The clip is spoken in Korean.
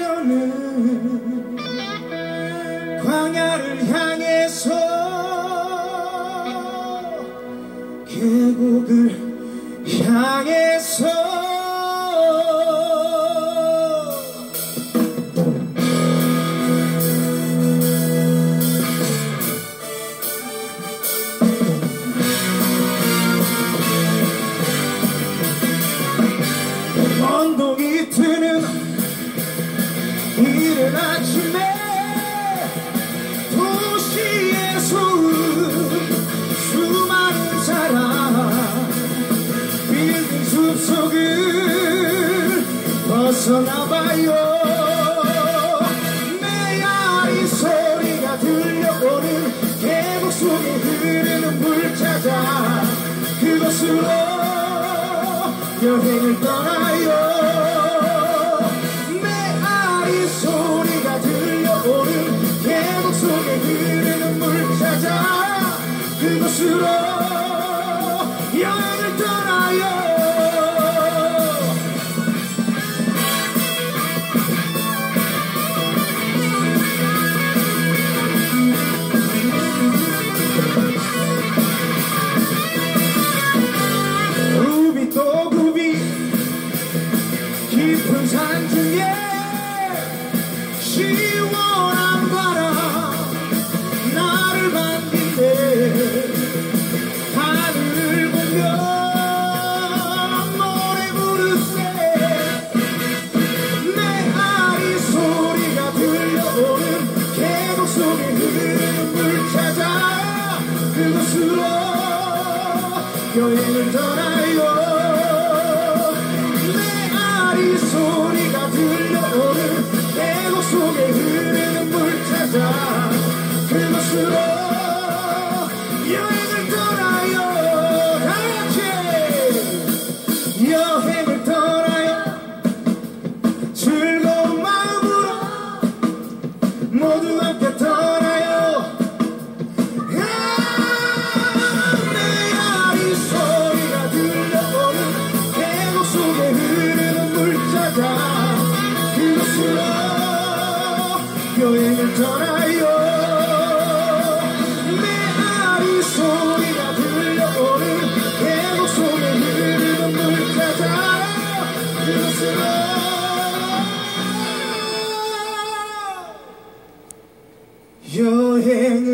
여는 광야를 향해서 계곡을 향해서 벗어나봐요. 메아리 소리가 들려오는 속에 흐르는 물 찾아 그곳으로 여행을 떠나요. 메아리 소리가 들려오는 속에 흐르는 물 찾아 그곳으로 여행 계곡 속에 흐르는 물 찾아 그곳으로 여행을 떠나요. 메아리 소리가 들려 여행을 떠나요. 메아리 소리가 들려오는 계곡 속에 흐르는 물 찾아 그곳으로 여행을